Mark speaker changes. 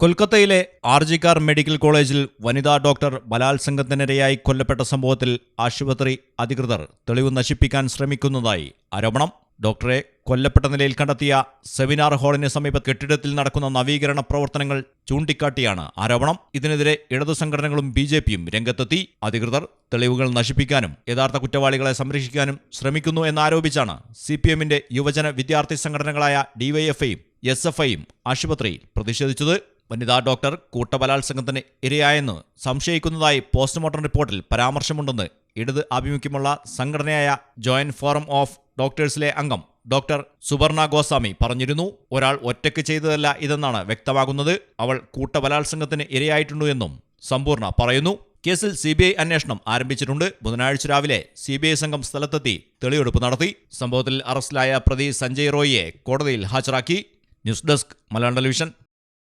Speaker 1: കൊൽക്കത്തയിലെ ആർജിക്കാർ മെഡിക്കൽ കോളേജിൽ വനിതാ ഡോക്ടർ ബലാത്സംഗത്തിനിരയായി കൊല്ലപ്പെട്ട സംഭവത്തിൽ ആശുപത്രി അധികൃതർ തെളിവ് നശിപ്പിക്കാൻ ശ്രമിക്കുന്നതായി ആരോപണം. ഡോക്ടറെ കൊല്ലപ്പെട്ട നിലയിൽ കണ്ടെത്തിയ സെമിനാർ ഹാളിന് സമീപ കെട്ടിടത്തിൽ നടക്കുന്ന നവീകരണ പ്രവർത്തനങ്ങൾ ചൂണ്ടിക്കാട്ടിയാണ് ആരോപണം. ഇതിനെതിരെ ഇടതു സംഘടനകളും ബി ജെ പിയും രംഗത്തെത്തി. അധികൃതർ തെളിവുകൾ നശിപ്പിക്കാനും യഥാർത്ഥ കുറ്റവാളികളെ സംരക്ഷിക്കാനും ശ്രമിക്കുന്നു എന്നാരോപിച്ചാണ് സി പി എമ്മിന്റെ യുവജന വിദ്യാർത്ഥി സംഘടനകളായ ഡിവൈഎഫ്ഐയും എസ് എഫ് ഐയും ആശുപത്രിയിൽ പ്രതിഷേധിച്ചത്. വനിതാ ഡോക്ടർ കൂട്ടബലാത്സംഗത്തിന് ഇരയായെന്ന് സംശയിക്കുന്നതായി പോസ്റ്റ്മോർട്ടം റിപ്പോർട്ടിൽ പരാമർശമുണ്ടെന്ന് ഇടത് ആഭിമുഖ്യമുള്ള സംഘടനയായ ജോയിന്റ് ഫോറം ഓഫ് ഡോക്ടേഴ്സിലെ അംഗം ഡോക്ടർ സുവർണ ഗോസ്വാമി പറഞ്ഞിരുന്നു ഒരാൾ ഒറ്റയ്ക്ക് ചെയ്തതല്ല ഇതെന്നാണ് വ്യക്തമാകുന്നത് അവൾ കൂട്ടബലാത്സംഗത്തിന് ഇരയായിട്ടുണ്ടു എന്നും സമ്പൂർണ പറയുന്നു. കേസിൽ സി ബി ഐ അന്വേഷണം ആരംഭിച്ചിട്ടുണ്ട്. ബുധനാഴ്ച രാവിലെ സി ബി ഐ സംഘം സ്ഥലത്തെത്തി തെളിവെടുപ്പ് നടത്തി. സംഭവത്തിൽ അറസ്റ്റിലായ പ്രതി സഞ്ജയ് റോയിയെ കോടതിയിൽ ഹാജരാക്കി. News desk Malayalam television.